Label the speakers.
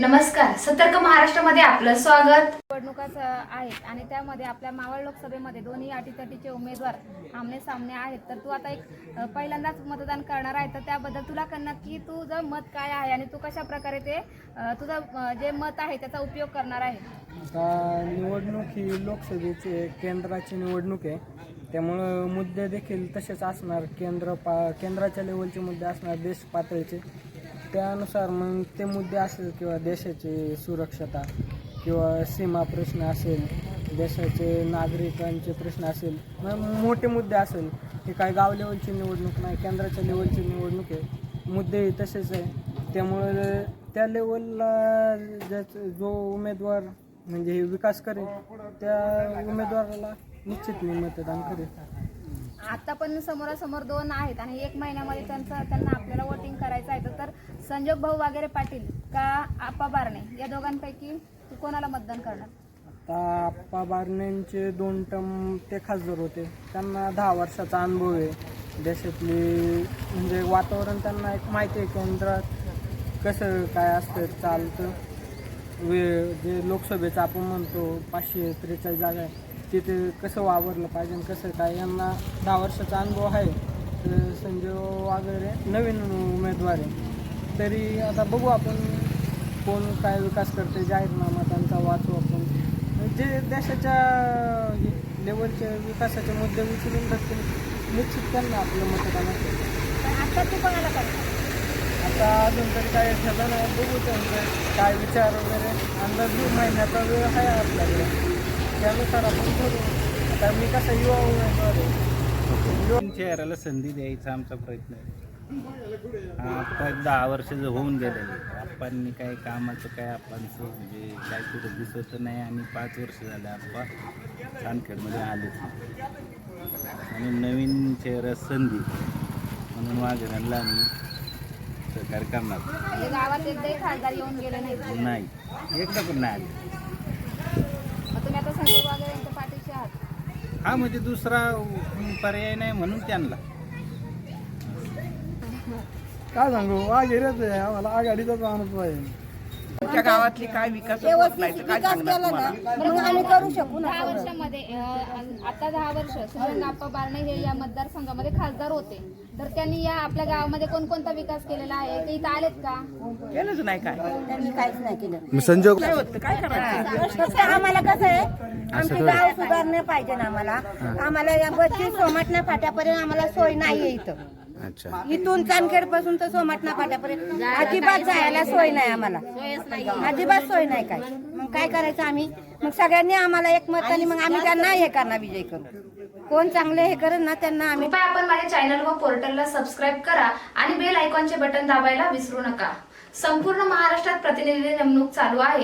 Speaker 1: नमस्कार सतर्क महाराष्ट्रामध्ये आपलं स्वागत.
Speaker 2: निवडणुकाच आहेत आणि त्यामध्ये आपल्या मावळ लोकसभेमध्ये दोन्ही अटीतटीचे उमेदवार आमने सामने आहेत. तर तू आता एक पहिल्यांदाच मतदान करणार आहे. तर त्याबद्दल तुला कळणार की तुझं मत काय आहे आणि तू कशा प्रकारे ते तुझं जे मत आहे त्याचा उपयोग करणार आहे?
Speaker 3: आता निवडणूक ही लोकसभेची केंद्राची निवडणूक आहे. त्यामुळं मुद्दे देखील तसेच असणार. केंद्र पा केंद्राच्या लेवलचे मुद्दे असणार देश पातळीचे. त्यानुसार मग ते मुद्दे असेल किंवा देशाची सुरक्षता किंवा सीमा प्रश्न असेल देशाचे नागरिकांचे प्रश्न असेल मग मोठे मुद्दे असेल की काय गाव लेवलची निवडणूक नाही केंद्राच्या लेवलची निवडणूक आहे. मुद्दे तसेच आहे. त्यामुळे त्या लेवलला ज्याचं जो उमेदवार म्हणजे हे विकास करेल त्या उमेदवाराला निश्चित मी मतदान करेल.
Speaker 2: आता पण समोरासमोर दोन आहेत आणि एक महिन्यामध्ये त्यांचं त्यांना आपल्याला वोटिंग संजोग भाऊ वगैरे पाटील का आप्पा बारणे? या दोघांपैकी तू कोणाला मतदान करणार?
Speaker 3: आता आप्पा बारण्यांचे दोन टर्म ते खासदार होते. त्यांना दहा वर्षाचा अनुभव आहे. देशातली म्हणजे वातावरण त्यांना एक माहिती आहे केंद्रात कसं काय असतं चालतं. वे जे लोकसभेचं आपण म्हणतो पाचशे त्रेचाळीस जागा आहे. तिथे कसं वावरलं पाहिजे आणि कसं काय यांना दहा वर्षाचा अनुभव आहे. तर संजय वगैरे नवीन उमेदवार आहे. तरी आता बघू आपण कोण काय विकास करते जाहीरनामा त्यांचा वाचू आपण. जे देशाच्या लेवलचे विकासाचे मुद्दे उचलून धरतील निश्चित त्यांना आपलं मतदान
Speaker 2: आता तू कोणाला
Speaker 3: आता अजून तरी काय ठरलं नाही बघू त्यांचं काय विचार वगैरे. अंदाज दोन महिन्याचा वेळ आहे आपल्याकडे. त्यानुसार आपण करू आता मी कसा युवा उमेदवार आहे. युवा
Speaker 4: चेहऱ्याला संधी द्यायचा आमचा प्रयत्न आहे. आप्पा दहा वर्ष होऊन गेलेले आप्पांनी काय कामाचं काय आप्पांचं म्हणजे काय कुठं दिसत नाही आणि पाच वर्ष झाले आप्पा चांदखेडमध्ये आलेच आणि नवीन चेहरा संधी म्हणून वाघरांना आम्ही सरकार करणार.
Speaker 2: नाही
Speaker 4: एकदा पण नाही आले. हा म्हणजे दुसरा पर्याय नाही म्हणून त्यांना.
Speaker 3: काय सांगू? आघेरच आहे. आम्हाला आघाडीचाच अनुभव आहे.
Speaker 5: तुमच्या गावातली काय विकास होत नाही तर काय सांगणार तुम्हाला?
Speaker 2: दहा वर्षामध्ये अं, आता दहा वर्ष सुरेंद्र आप्पा बारणे हे या मतदारसंघामध्ये खासदार होते. तर त्यांनी या आपल्या गावामध्ये कोणकोणता विकास केलेला आहे? ते इथं आलेत का?
Speaker 5: केलंच नाही काय?
Speaker 6: त्यांनी काहीच नाही केलं.
Speaker 7: संजोग
Speaker 5: काय होतं? काय करायचं?
Speaker 6: आम्हाला कसं आहे आमची गाव सुधारणे पाहिजे ना आम्हाला. आम्हाला या बसची सोमाटणा फाट्यापर्यंत आम्हाला सोय नाहीये इथं.
Speaker 7: अच्छा.
Speaker 6: इथून चांदखेडपासून तर सोमाटणा फाट्यापर्यंत. अजिबात जायला सोय नाही आम्हाला. अजिबात सोय नाही काय. मग काय करायचं आम्ही? मग सगळ्यांनी आम्हाला एक मताने मग आम्ही त्यांना हे करणार विजय करू. कोण चांगले हे करेल ना त्यांना आम्ही
Speaker 1: कृपया आपण माझ्या चॅनल व पोर्टलला सबस्क्राईब करा आणि बेल आयकॉनचे बटन दाबायला विसरू नका. संपूर्ण महाराष्ट्रात प्रतिनिधी नेमणूक चालू आहे.